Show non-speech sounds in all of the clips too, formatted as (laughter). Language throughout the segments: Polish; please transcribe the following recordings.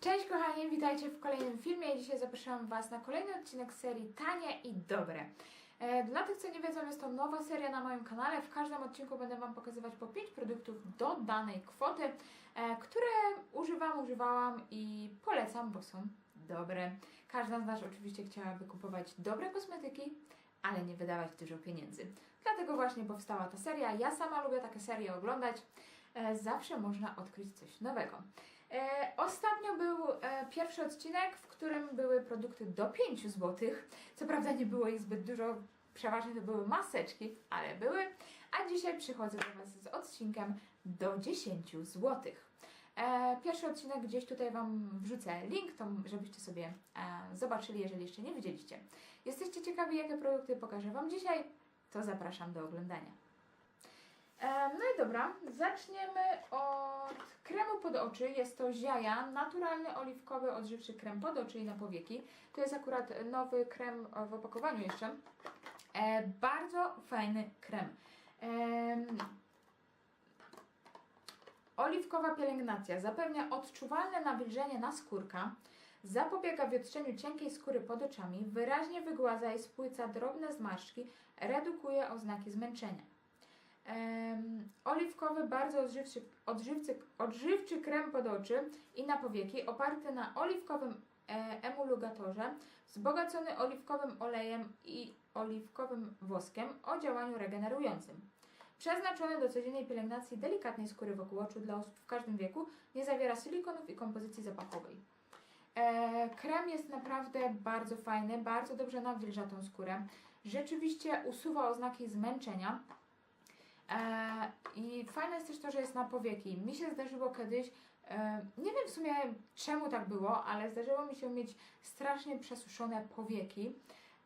Cześć kochani, witajcie w kolejnym filmie. Dzisiaj zapraszam Was na kolejny odcinek serii Tanie i Dobre. E, Dla tych, co nie wiedzą, jest to nowa seria na moim kanale. W każdym odcinku będę Wam pokazywać po 5 produktów do danej kwoty, e, które używam, używałam i polecam, bo są dobre. Każda z nas oczywiście chciałaby kupować dobre kosmetyki, ale nie wydawać dużo pieniędzy. Dlatego właśnie powstała ta seria. Ja sama lubię takie serie oglądać. E, Zawsze można odkryć coś nowego. E, ostatnio był e, pierwszy odcinek, w którym były produkty do 5 zł. Co prawda nie było ich zbyt dużo, przeważnie to były maseczki, ale były. A dzisiaj przychodzę do Was z odcinkiem do 10 zł. E, pierwszy odcinek gdzieś tutaj Wam wrzucę link, to żebyście sobie zobaczyli, jeżeli jeszcze nie widzieliście. Jesteście ciekawi, jakie produkty pokażę Wam dzisiaj? To zapraszam do oglądania. E, dobra, zaczniemy od kremu pod oczy. Jest to Ziaja, naturalny oliwkowy odżywczy krem pod oczy i na powieki. To jest akurat nowy krem w opakowaniu jeszcze. E, bardzo fajny krem. Em, Oliwkowa pielęgnacja zapewnia odczuwalne nawilżenie naskórka, zapobiega wiotczeniu cienkiej skóry pod oczami, wyraźnie wygładza i spłyca drobne zmarszczki, redukuje oznaki zmęczenia. Em, oliwkowy, bardzo odżywczy, odżywcy, odżywczy krem pod oczy i na powieki, oparty na oliwkowym e, emulgatorze, wzbogacony oliwkowym olejem i oliwkowym woskiem o działaniu regenerującym. Przeznaczony do codziennej pielęgnacji delikatnej skóry wokół oczu dla osób w każdym wieku, nie zawiera silikonów i kompozycji zapachowej. E, krem jest naprawdę bardzo fajny, bardzo dobrze nawilża tą skórę. Rzeczywiście usuwa oznaki zmęczenia. E, I fajne jest też to, że jest na powieki. Mi się zdarzyło kiedyś, e, nie wiem w sumie czemu tak było, ale zdarzyło mi się mieć strasznie przesuszone powieki.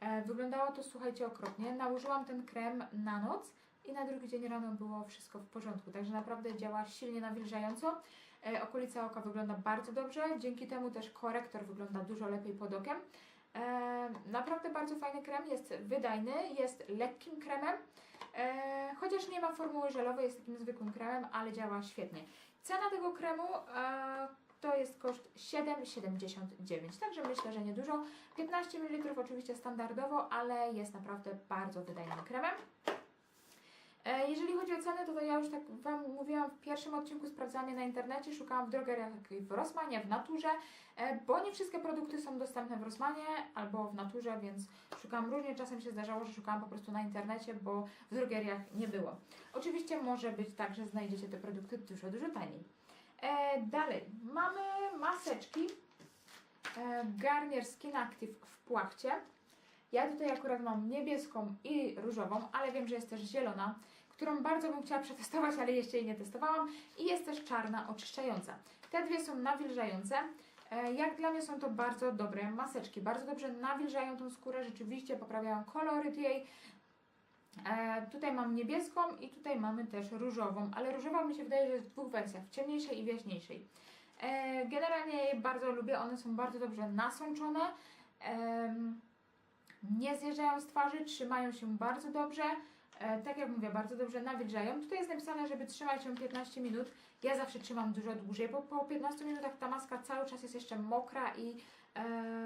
E, wyglądało to, słuchajcie, okropnie. Nałożyłam ten krem na noc i na drugi dzień rano było wszystko w porządku. Także naprawdę działa silnie nawilżająco. Okolica oka wygląda bardzo dobrze. Dzięki temu też korektor wygląda dużo lepiej pod okiem. Naprawdę bardzo fajny krem, jest wydajny, jest lekkim kremem. E, chociaż nie ma formuły żelowej, jest takim zwykłym kremem, ale działa świetnie. Cena tego kremu e, to jest koszt 7,79, także myślę, że niedużo. 15 ml oczywiście standardowo, ale jest naprawdę bardzo wydajnym kremem. E, Jeżeli chodzi o ceny, to, to ja już tak Wam mówiłam w pierwszym odcinku, sprawdzałam je na internecie, szukałam w drogeriach jak i w Rossmanie, w Naturze, e, bo nie wszystkie produkty są dostępne w Rossmanie albo w Naturze, więc szukałam różnie, czasem się zdarzało, że szukałam po prostu na internecie, bo w drogeriach nie było. Oczywiście może być tak, że znajdziecie te produkty dużo, dużo taniej. E, dalej, mamy maseczki Garnier Skin Active w płachcie. Ja tutaj akurat mam niebieską i różową, ale wiem, że jest też zielona, którą bardzo bym chciała przetestować, ale jeszcze jej nie testowałam. I jest też czarna, oczyszczająca. Te dwie są nawilżające. E, Jak dla mnie są to bardzo dobre maseczki. Bardzo dobrze nawilżają tą skórę, rzeczywiście poprawiają koloryt jej. E, tutaj mam niebieską i tutaj mamy też różową, ale różowa mi się wydaje, że jest w dwóch wersjach, w ciemniejszej i w jaśniejszej. E, generalnie je bardzo lubię, one są bardzo dobrze nasączone. Em, nie zjeżdżają z twarzy, trzymają się bardzo dobrze. E, tak jak mówię, bardzo dobrze nawilżają. Tutaj jest napisane, żeby trzymać ją 15 minut. Ja zawsze trzymam dużo dłużej, bo po 15 minutach ta maska cały czas jest jeszcze mokra i e,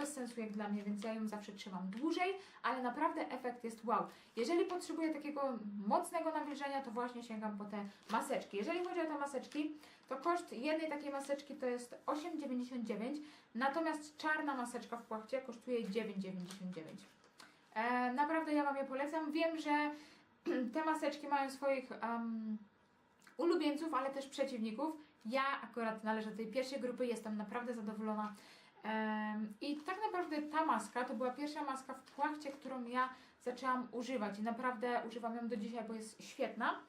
bez sensu jak dla mnie, więc ja ją zawsze trzymam dłużej, ale naprawdę efekt jest wow. Jeżeli potrzebuję takiego mocnego nawilżenia, to właśnie sięgam po te maseczki. Jeżeli chodzi o te maseczki, to koszt jednej takiej maseczki to jest 8,99, natomiast czarna maseczka w płachcie kosztuje 9,99. E, naprawdę ja Wam je polecam. Wiem, że (clears throat) te maseczki mają swoich em, ulubieńców, ale też przeciwników. Ja akurat należę do tej pierwszej grupy, jestem naprawdę zadowolona. I tak naprawdę ta maska to była pierwsza maska w płachcie, którą ja zaczęłam używać i naprawdę używam ją do dzisiaj, bo jest świetna.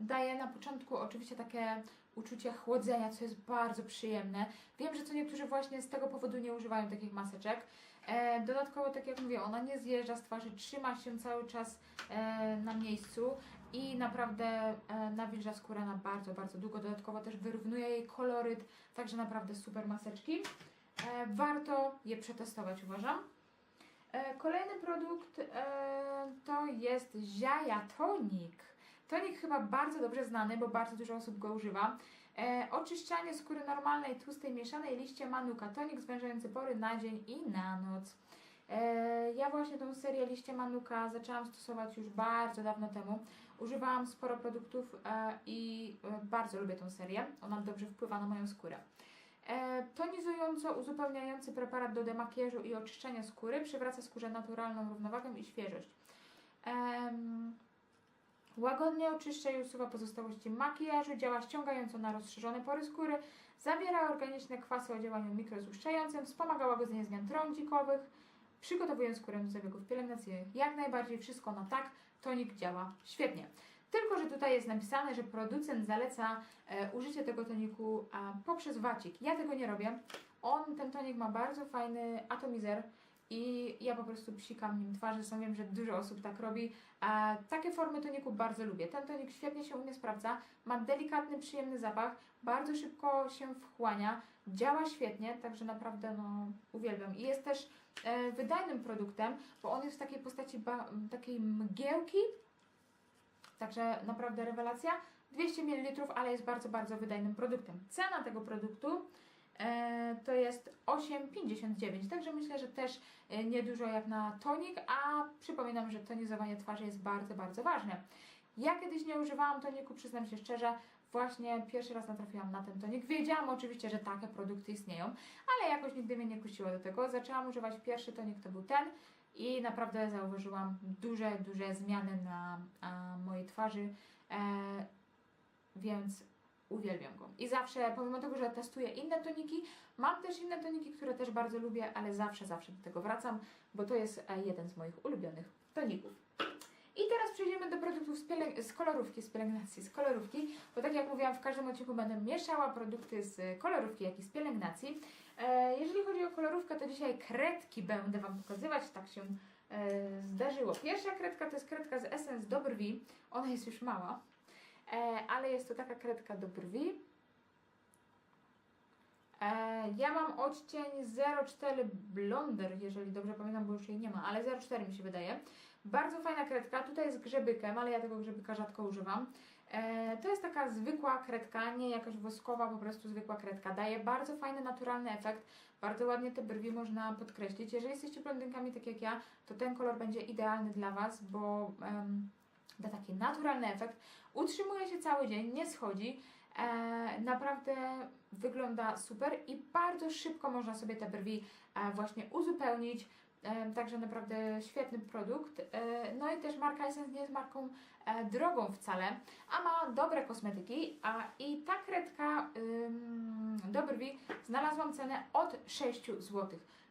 Daje na początku oczywiście takie uczucie chłodzenia, co jest bardzo przyjemne. Wiem, że co niektórzy właśnie z tego powodu nie używają takich maseczek. E, dodatkowo, tak jak mówię, ona nie zjeżdża z twarzy, trzyma się cały czas e, na miejscu i naprawdę e, nawilża skórę na bardzo, bardzo długo. Dodatkowo też wyrównuje jej koloryt, także naprawdę super maseczki. E, warto je przetestować, uważam. E, Kolejny produkt e, to jest Ziaja Tonic. Tonik chyba bardzo dobrze znany, bo bardzo dużo osób go używa. E, oczyszczanie skóry normalnej, tłustej, mieszanej liście manuka. Tonik zwężający pory na dzień i na noc. E, ja właśnie tą serię liście manuka zaczęłam stosować już bardzo dawno temu. Używałam sporo produktów e, i e, bardzo lubię tą serię. Ona dobrze wpływa na moją skórę. E, tonizująco uzupełniający preparat do demakijażu i oczyszczania skóry przywraca skórze naturalną równowagę i świeżość. Łagodnie oczyszcza i usuwa pozostałości makijażu, działa ściągająco na rozszerzone pory skóry, zawiera organiczne kwasy o działaniu mikrozłuszczającym, wspomaga łagodzenie zmian trądzikowych, przygotowując skórę do zabiegów pielęgnacyjnych. Jak najbardziej wszystko na tak, tonik działa świetnie. Tylko, że tutaj jest napisane, że producent zaleca e, użycie tego toniku poprzez wacik. Ja tego nie robię. On, ten tonik ma bardzo fajny atomizer i ja po prostu psikam nim twarz, zresztą wiem, że dużo osób tak robi. A, takie formy toniku bardzo lubię. Ten tonik świetnie się u mnie sprawdza, ma delikatny, przyjemny zapach, bardzo szybko się wchłania, działa świetnie, także naprawdę no, uwielbiam. I jest też e, wydajnym produktem, bo on jest w takiej postaci takiej mgiełki, Także naprawdę rewelacja. 200 ml, ale jest bardzo, bardzo wydajnym produktem. Cena tego produktu e, to jest 8,59, także myślę, że też e, niedużo jak na tonik, a przypominam, że tonizowanie twarzy jest bardzo, bardzo ważne. Ja kiedyś nie używałam toniku, przyznam się szczerze, właśnie pierwszy raz natrafiłam na ten tonik. Wiedziałam oczywiście, że takie produkty istnieją, ale jakoś nigdy mnie nie kusiło do tego. Zaczęłam używać pierwszy tonik, to był ten i naprawdę zauważyłam duże, duże zmiany na a, mojej twarzy, e, więc uwielbiam go. I zawsze, pomimo tego, że testuję inne toniki, mam też inne toniki, które też bardzo lubię, ale zawsze, zawsze do tego wracam, bo to jest e, jeden z moich ulubionych toników. I teraz przejdziemy do produktów z, z kolorówki, z pielęgnacji, z kolorówki, bo tak jak mówiłam, w każdym odcinku będę mieszała produkty z kolorówki, jak i z pielęgnacji. E, jeżeli chodzi o kolorówkę, to dzisiaj kredki będę Wam pokazywać, tak się e, zdarzyło. Pierwsza kredka to jest kredka z Essence do brwi, ona jest już mała, ale jest to taka kredka do brwi. E, ja mam odcień 04 Blonder, jeżeli dobrze pamiętam, bo już jej nie ma, ale 04 mi się wydaje. Bardzo fajna kredka, tutaj jest grzebykiem, ale ja tego grzebyka rzadko używam. E, to jest taka zwykła kredka, nie jakaś woskowa, po prostu zwykła kredka. Daje bardzo fajny, naturalny efekt. Bardzo ładnie te brwi można podkreślić. Jeżeli jesteście blondynkami tak jak ja, to ten kolor będzie idealny dla Was, bo da taki naturalny efekt. Utrzymuje się cały dzień, nie schodzi. E, naprawdę wygląda super i bardzo szybko można sobie te brwi e, właśnie uzupełnić. E, Także naprawdę świetny produkt. E, No i też marka Essence nie jest marką e, drogą wcale, a ma dobre kosmetyki. A i ta kredka do brwi znalazłam cenę od 6 zł.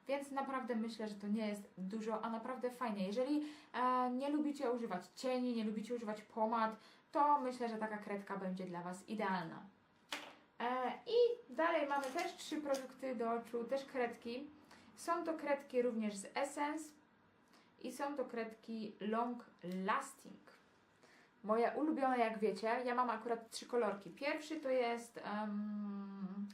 Więc naprawdę myślę, że to nie jest dużo, a naprawdę fajnie. Jeżeli e, nie lubicie używać cieni, nie lubicie używać pomad, to myślę, że taka kredka będzie dla Was idealna. E, I dalej mamy też trzy produkty do oczu, też kredki. Są to kredki również z Essence i są to kredki Long Lasting. Moje ulubione, jak wiecie, ja mam akurat trzy kolorki. Pierwszy to jest em,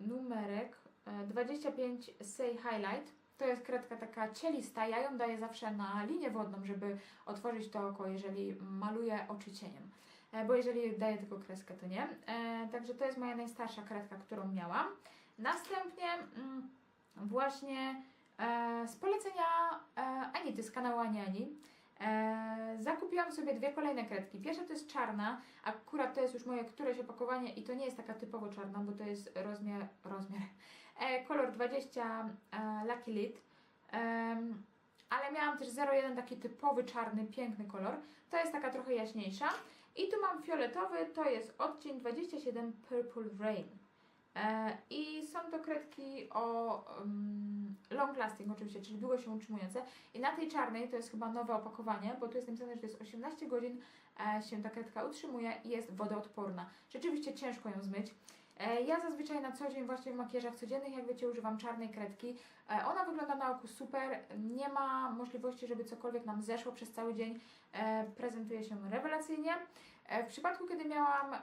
numerek 25 Say Highlight. To jest kredka taka cielista. Ja ją daję zawsze na linię wodną, żeby otworzyć to oko, jeżeli maluję oczy cieniem. E, Bo jeżeli daję tylko kreskę, to nie. E, Także to jest moja najstarsza kredka, którą miałam. Następnie mm, właśnie e, z polecenia e, Anity, z kanału Ani Ani. E, zakupiłam sobie dwie kolejne kredki. Pierwsza to jest czarna, akurat to jest już moje któreś opakowanie i to nie jest taka typowo czarna, bo to jest rozmiar, rozmiar e, kolor 20 e, Lucky Lid. Ale miałam też 01 taki typowy czarny, piękny kolor. To jest taka trochę jaśniejsza. I tu mam fioletowy, to jest odcień 27 Purple Rain. E, I są to kredki o long lasting oczywiście, czyli długo się utrzymujące. I na tej czarnej to jest chyba nowe opakowanie, bo tu jest napisane, że to jest 18 godzin e, się ta kredka utrzymuje i jest wodoodporna. Rzeczywiście ciężko ją zmyć. E, ja zazwyczaj na co dzień właśnie w makijażach codziennych, jak wiecie, używam czarnej kredki. E, ona wygląda na oku super, nie ma możliwości, żeby cokolwiek nam zeszło przez cały dzień. E, prezentuje się rewelacyjnie. W przypadku, kiedy miałam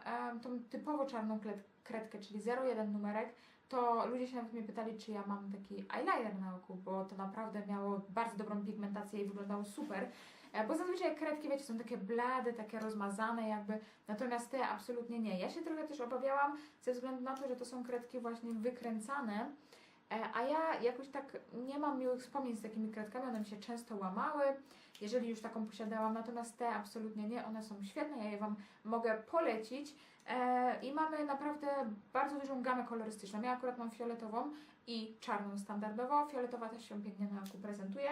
tą typowo czarną kredkę, czyli 01 numerek, to ludzie się nawet mnie pytali, czy ja mam taki eyeliner na oku, bo to naprawdę miało bardzo dobrą pigmentację i wyglądało super. E, Bo zazwyczaj kredki, wiecie, są takie blade, takie rozmazane jakby, natomiast te absolutnie nie. Ja się trochę też obawiałam ze względu na to, że to są kredki właśnie wykręcane, e, a ja jakoś tak nie mam miłych wspomnień z takimi kredkami, one mi się często łamały, jeżeli już taką posiadałam, natomiast te absolutnie nie, one są świetne, ja je Wam mogę polecić e, i mamy naprawdę bardzo dużą gamę kolorystyczną. Ja akurat mam fioletową i czarną standardowo, fioletowa też się pięknie na oku prezentuje.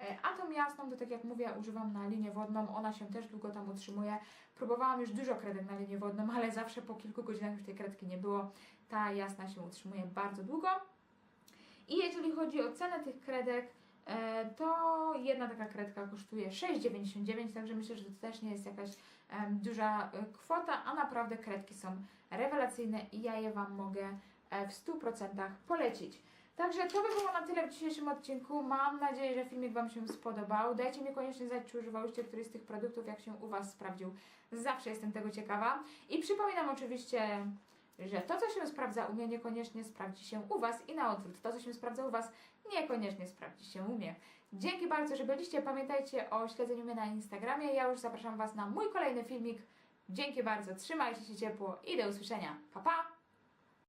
E, A tą jasną, to tak jak mówię, używam na linię wodną, ona się też długo tam utrzymuje. Próbowałam już dużo kredek na linię wodną, (laughs) ale zawsze po kilku godzinach już tej kredki nie było. Ta jasna się utrzymuje bardzo długo. I jeżeli chodzi o cenę tych kredek, to jedna taka kredka kosztuje 6,99, także myślę, że to też nie jest jakaś duża e, kwota, a naprawdę kredki są rewelacyjne i ja je Wam mogę e, w 100% polecić. Także to by było na tyle w dzisiejszym odcinku. Mam nadzieję, że filmik Wam się spodobał. Dajcie mi koniecznie znać, czy używałyście któryś z tych produktów, jak się u Was sprawdził. Zawsze jestem tego ciekawa. I przypominam oczywiście, że to, co się sprawdza u mnie, niekoniecznie sprawdzi się u Was i na odwrót. To, co się sprawdza u Was, niekoniecznie sprawdzi się u mnie. Dzięki bardzo, że byliście. Pamiętajcie o śledzeniu mnie na Instagramie. Ja już zapraszam Was na mój kolejny filmik. Dzięki bardzo, trzymajcie się ciepło i do usłyszenia. Pa, pa!